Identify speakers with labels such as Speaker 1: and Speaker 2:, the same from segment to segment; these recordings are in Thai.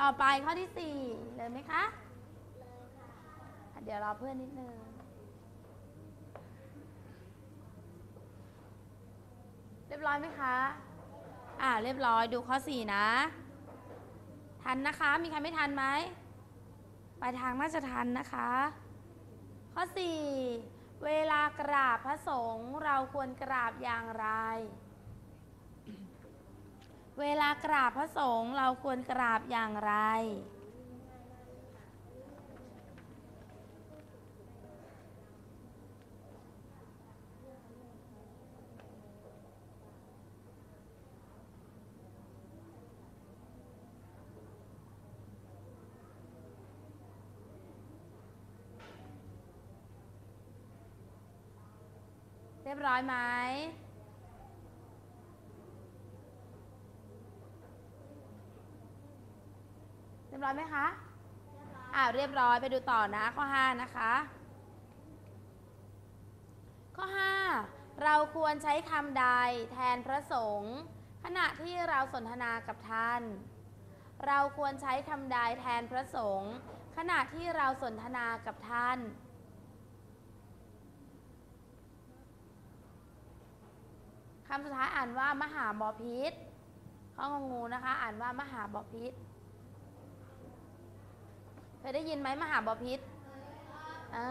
Speaker 1: ต่อไปข้อที่สี่เลยไหมคะอะเดี๋ยวรอเพื่อนนิดนึงเรียบร้อยไหมคะ อ่า เรียบร้อยดูข้อสี่นะ ทันนะคะ มีใครไม่ทันไหมปลายทางน่าจะทันนะคะ ข้อสี่เวลากราบพระสงฆ์เราควรกราบอย่างไร เวลากราบพระสงฆ์เราควรกราบอย่างไร เรียบร้อยไหม ร้อยไหมคะอ่าเรียบร้อยไปดูต่อนะข้อ 5 นะคะ ข้อ 5 เราควรใช้คำใดแทนพระสงฆ์ขณะที่เราสนทนากับท่าน เราควรใช้คำใดแทนพระสงฆ์ขณะที่เราสนทนากับท่าน คำสุดท้ายอ่านว่ามหาบอพิษข้องงูนะคะ อ่านว่ามหาบอพิษ ยได้ยินไหมมหาบพิษอ่า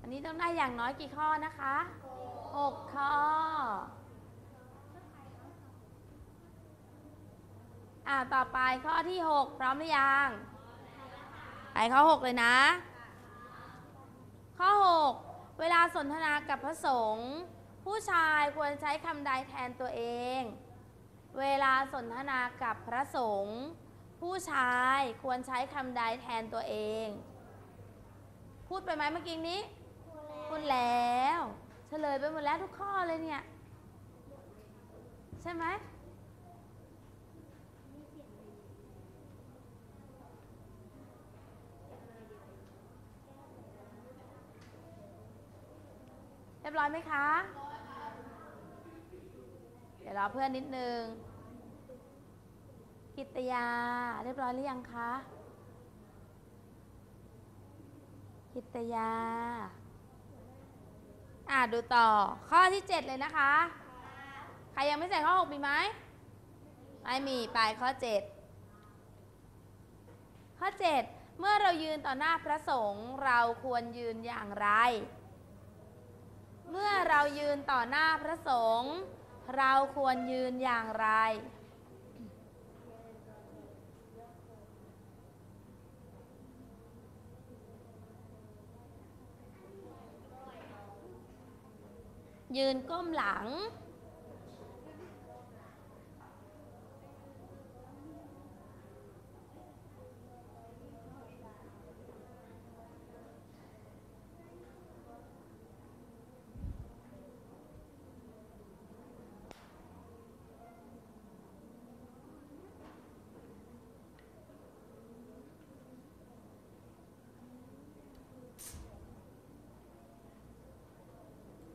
Speaker 1: อันนี้ต้องได้อย่างน้อยกี่ข้อนะคะหกข้อ อ่าต่อไปข้อที่ 6 พร้อมหรือยังไปข้อ 6 เลยนะ ข้อ 6 เวลาสนทนากับพระสงฆ์ผู้ชายควรใช้คำใดแทนตัวเอง เวลาสนทนากับพระสงฆ์ผู้ชายควรใช้คำใดแทนตัวเอง พูดไปไหมเมื่อกี้นี้พูดแล้ว เฉลยไปหมดแล้วทุกข้อเลยเนี่ย ใช่ไหม เรียบร้อยไหมคะ เดี๋ยวรอเพื่อนนิดนึง กิตยา เรียบร้อยหรือยังคะ กิตยา อ่าดูต่อ ข้อที่ 7 เลยนะคะ ใครยังไม่ใส่ข้อ 6 มีไหม ไม่มี ไปข้อ 7 ข้อ 7 เมื่อเรายืนต่อหน้าพระสงฆ์เราควรยืนอย่างไร เมื่อเรายืนต่อหน้าพระสงฆ์เราควรยืนอย่างไร ยืนก้มหลัง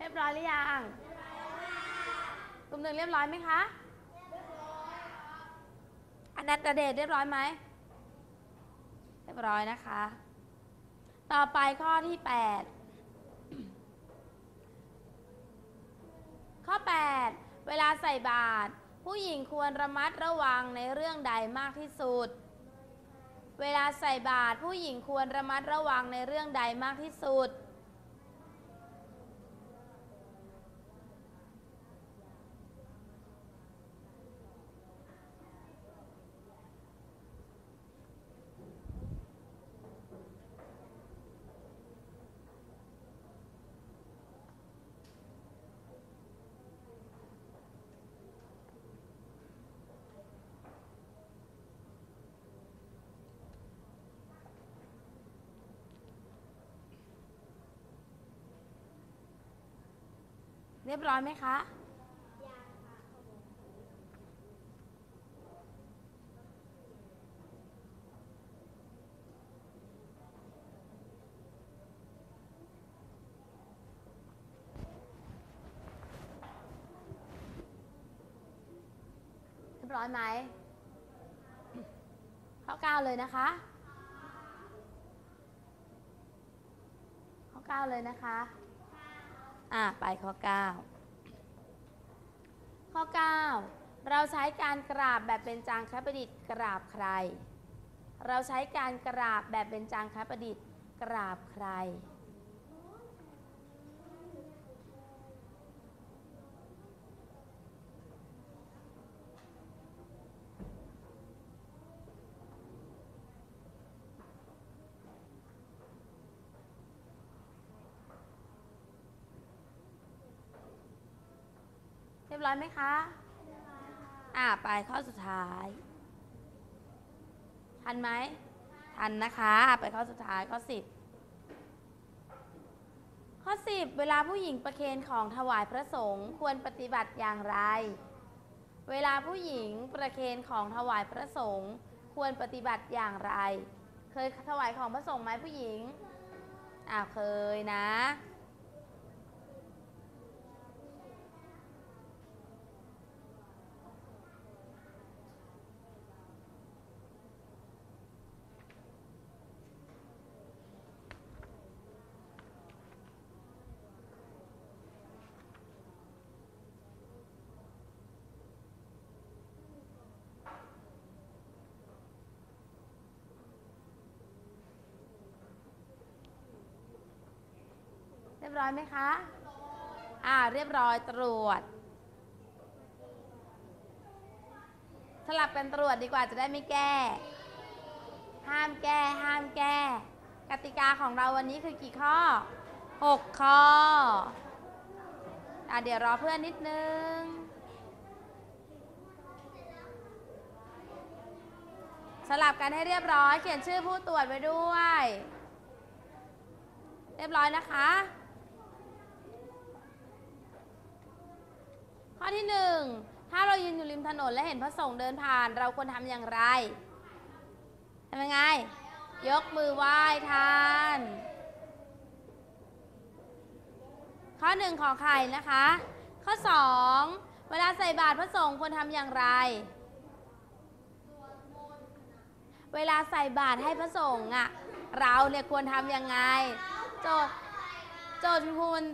Speaker 1: ยบร้อยหรือยังกลุ่มหนึ่งเรียบร้อยไหมคะอันนัตเดชเรียบร้อยไหมเรียบร้อยนะคะ ต่อไปข้อที่ 8 ข้อ 8 เวลาใส่บาตรผู้หญิงควรระมัดระวังในเรื่องใดมากที่สุด เวลาใส่บาตรผู้หญิงควรระมัดระวังในเรื่องใดมากที่สุด เรียบร้อยไหมคะี
Speaker 2: ย
Speaker 1: บร้อยไหมข้อเก้าเลยนะคะ ข้อเก้าเลยนะคะ อะไปข้อเก้าข้อเก้าเราใช้การกราบแบบเป็นจางคประดิษฐ์กราบใคร เราใช้การกราบแบบเป็นจางคประดิษฐ์กราบใคร ยบร้อยไหมคะ อ่าไปข้อสุดท้าย ทันไหม ทันนะคะอะไปข้อสุดท้ายข้อสิบข้อสิบเวลาผู้หญิงประเคนของถวายพระสงฆ์ควรปฏิบัติอย่างไร เวลาผู้หญิงประเคนของถวายพระสงฆ์ควรปฏิบัติอย่างไร เคยถวายของพระสงฆ์ไหมผู้หญิงอ่าเคยนะ รียบร้อยไหมคะ อ่า เรียบร้อยตรวจ สลับกันตรวจดีกว่าจะได้ไม่แก้ ห้ามแก้ห้ามแก้ กติกาของเราวันนี้คือกี่ข้อ 6 ข้อ อ่าเดี๋ยวรอเพื่อนนิดนึงสลับกันให้เรียบร้อย เขียนชื่อผู้ตรวจไว้ด้วย เรียบร้อยนะคะ ข้อที่หนึ่งถ้าเรายืนอยู่ริมถนนและเห็นพระสงฆ์เดินผ่าน เราควรทำอย่างไรทำยังไง ยกมือไหว้ท่าน ข้อหนึ่งของใครนะคะ ข้อสองเวลาใส่บาตรพระสงฆ์ควรทำอย่างไร เวลาใส่บาตรให้พระสงฆ์อะเราเนี่ยควรทำยังไง โจทย์โจทย์คุณครูมัน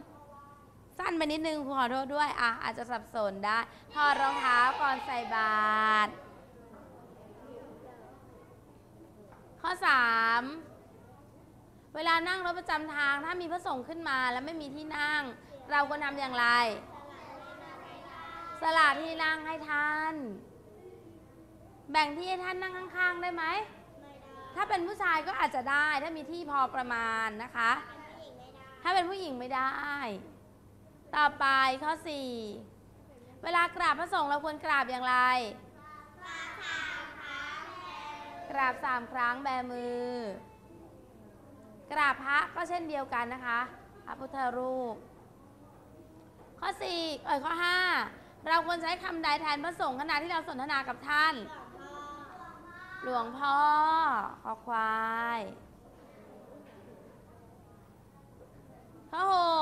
Speaker 1: สั้นไปนิดนึงครูขอโทษด้วยอะอาจจะสับสนได้ถอดรองเท้าก่อนใส่บาตรข้อ 3 เวลานั่งรถประจำทางถ้ามีพระสงฆ์ขึ้นมาแล้วไม่มีที่นั่ง เราควรทำอย่างไร สละที่นั่งให้ท่าน แบ่งที่ให้ท่านนั่งข้างๆได้ไหมถ้าเป็นผู้ชายก็อาจจะได้ถ้ามีที่พอประมาณนะคะ ถ้าเป็นผู้หญิงไม่ได้ ต่อไปข้อ 4 เวลากราบพระสงฆ์เราควรกราบอย่างไร กราบสามครั้งแบมือ กราบพระก็เช่นเดียวกันนะคะพระพุทธรูป ข้อ4เอ่ยข้อ 5 เราควรใช้คำใดแทนพระสงฆ์ขณะที่เราสนทนากับท่าน หลวงพ่อขอควาย ข้อ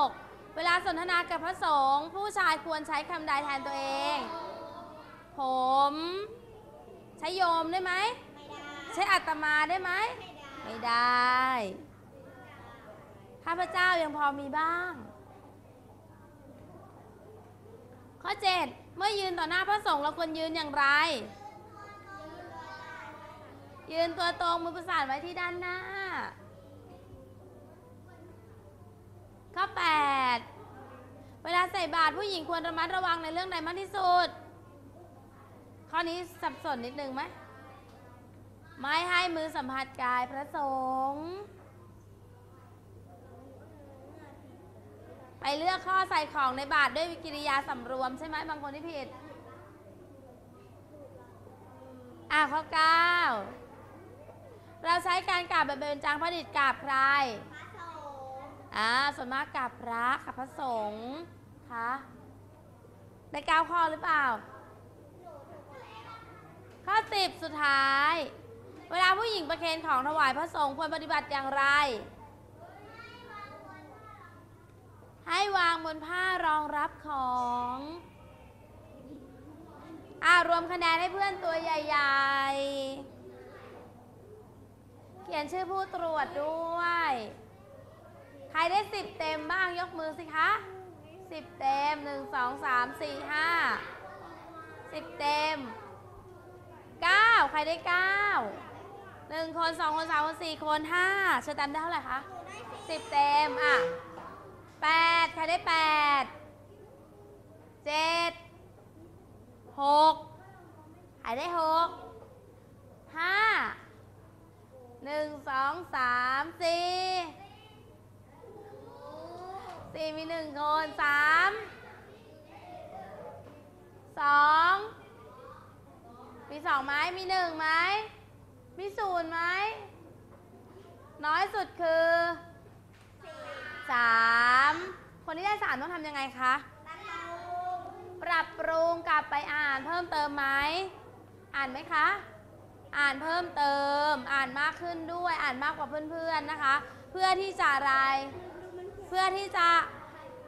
Speaker 1: 6 เวลาสนทนากับพระสงฆ์ผู้ชายควรใช้คำใดแทนตัวเอง ผม ใช้โยมได้ไหม ใช้อัตมาได้ไหม ไม่ได้ ข้าพเจ้ายังพอมีบ้าง ข้อ7เมื่อยืนต่อหน้าพระสงฆ์เราควรยืนอย่างไร ยืนตัวตรงมือประสานไว้ที่ด้านหน้า ข้อ 8 เวลาใส่บาตรผู้หญิงควรระมัดระวังในเรื่องใดมากที่สุด ข้อนี้สับสนนิดนึงไหมไม่ให้มือสัมผัสกายพระสงฆ์ไปเลือกข้อใส่ของในบาตรด้วยกิริยาสำรวมใช่ไหมบางคนที่ผิด อะข้อ 9 เราใช้การกราบแบบเป็นจางพระดิษฐ์กราบใคร อ่าส่วนมากกราบพระกับพระสงฆ์คะได้เก้าข้อหรือเปล่า ข้อสิบสุดท้าย เวลาผู้หญิงประเคนของถวายพระสงฆ์ควรปฏิบัติอย่างไร ให้วางบนผ้ารองรับของอ่ารวมคะแนนให้เพื่อนตัวใหญ่ ๆ เขียนชื่อผู้ตรวจด้วย ใครได้สิบเต็มบ้างยกมือสิคะสิบเต็มหนึ่งสองสามสี่ห้าสิบเต็มเก้าใครได้เก้าหนึ่งคนสองคนสามคนสี่คนห้าเชอร์แตมได้เท่าไหร่คะสิบเต็มอะแปดใครได้แปดเจ็ดหกใครได้หกห้าหนึ่งสองสามสี่ สี่มีหนึ่งคนสามสองมีสองไหมมีหนึ่งไหมมีศูนย์ไหมน้อยสุดคือสามคนที่ได้สามต้องทำยังไงคะปรับปรุงกลับไปอ่านเพิ่มเติมไหมอ่านไหมคะ อ่านเพิ่มเติม อ่านมากขึ้นด้วย อ่านมากกว่าเพื่อนๆนะคะ เพื่อที่จะอะไร พื่อที่จะ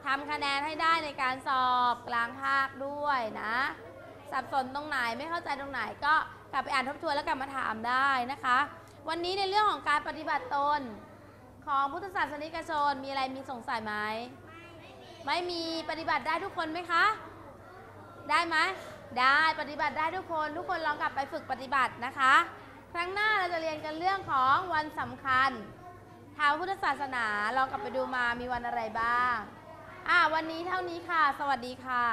Speaker 1: ทำคะแนนให้ได้ในการสอบกลางภาคด้วยนะ สับสนตรงไหนไม่เข้าใจตรงไหนก็กลับไปอ่านทบทวนแล้วกลับมาถามได้นะคะ วันนี้ในเรื่องของการปฏิบัติตน ของพุทธศาสนิกชนมีอะไรมีสงสัยไหมไม่มีปฏิบัติได้ทุกคนไหมคะ ได้ไหมได้ปฏิบัติได้ทุกคนทุกคนลองกลับไปฝึกปฏิบัตินะคะ ครั้งหน้าเราจะเรียนกันเรื่องของวันสำคัญ ทางพุทธศาสนาลองกลับไปดูมามีวันอะไรบ้าง อ่าวันนี้เท่านี้ค่ะ สวัสดีค่ะ